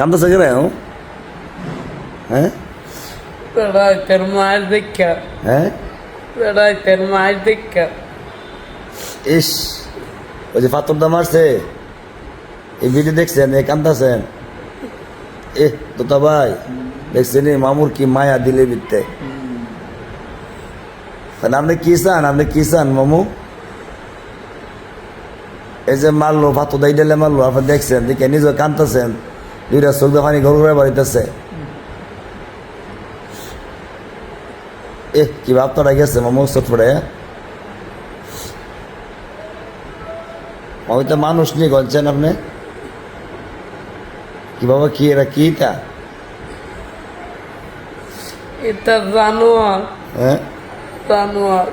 কান্দছে কেন? হ্যাঁ? হ্যাঁ? ইস ওই যে পাথরটা মারছে। এই ভিডিও দেখছেন এ কান্দাছেন। এ তোতা ভাই দেখছেন মামুর কি মায়া দিলে বিত্তে। আপনি কি চান? আপনি কি চান মামু? এই যে মারলো পাথর দাই দিলে মারলো আপনি দেখছেন দেখে নিজে কান্দতেছেন দুইটা চোখ পানি ঘর ঘুরে বাড়িতেছে। এ কি ভাবতারা গেছে মামু চটপড়ে আমি তো মানুষ নিয়ে গলছেন আপনি। কি বাবা কি এরা কি এটা এটা জানোয়ার। হ্যাঁ? জানোয়ার।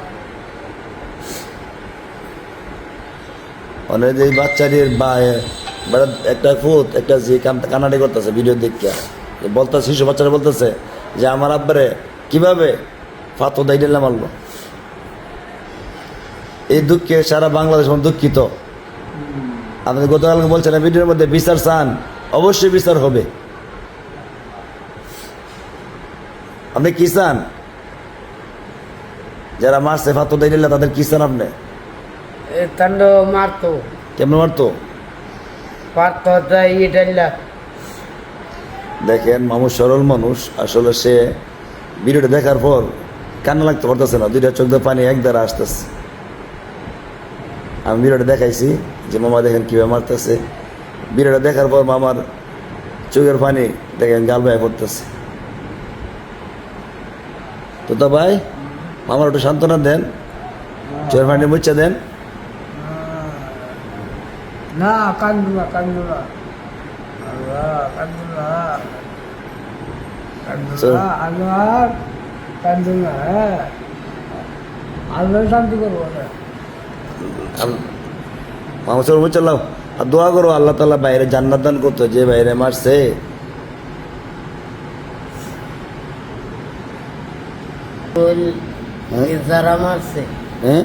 মানে যে বাচ্চাটির বা একটা ফুট একটা যে কানাডি করতেছে ভিডিও দেখতে। বলতেছে শিশু বাচ্চারা বলতেছে যে আমার আব্বারে কীভাবে ফাতো দাই দিলে মারলো? এই দুঃখে সারা বাংলাদেশ দুঃখিত। আপনি গতকালকে বলছেন ভিডিওর মধ্যে বিচার চান অবশ্যই বিচার হবে। আপনি কি চান? যারা মারছে ফাতো দাই দিলে তাদের কি চান আপনি? মারতো। কেমন মারতো? দেখেন, মামু সরল মানুষ, আসলে সে ভিডিওটা দেখার পর কান্না লাগতে পারতেছে না, দুইটা চোখ পানি এক আসতেছে। আমি ভিডিওটা দেখাইছি যে মামা দেখেন কীভাবে মারতেছে। ভিডিওটা দেখার পর মামার চোখের পানি দেখেন গাল ভাই পড়তেছে। তো তো ভাই, মামার একটু সান্ত্বনা দেন, চোখের পানি মুচ্ছে দেন। না কান্দু না কান্দু না আল্লাহ কান্দু না কান্দু না আল্লাহ কান্দু না হ্যাঁ। আল্লাহ শান্তি করব না চোখ মুচ্ছে আর দোয়া করো আল্লাহ তালা বাইরে জান্নাত দান করতো যে বাইরে মারছে। হ্যাঁ? হ্যাঁ?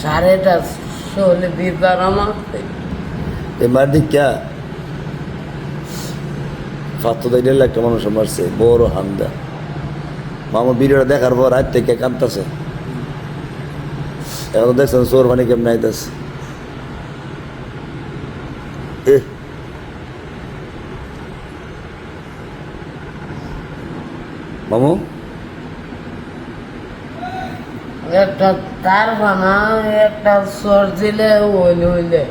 সাড়েটা ষোলো দিদারা মারছে। এই মার দিক ফাত্তো দেড় লাখ মানুষ মারছে, বড় হামদা। মামা ভিডিওটা দেখার পর রাত থেকে কাঁদতেছে এখন দেখছেন চোর পানি কেমন আইতেছে। এ। মামু? একটা তার বানা একটা সর দিলে ওইলে ওইলে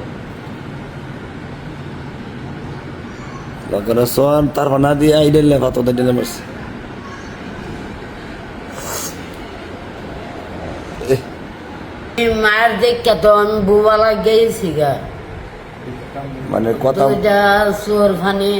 লোকেরা সোয়ান তার না দিয়ে আই দিলে ফাত্তো দাই দিলে মারছে মায়ের দেখে তো আমি বুবালা গেছি গা। মানে কথা চোর ফানি।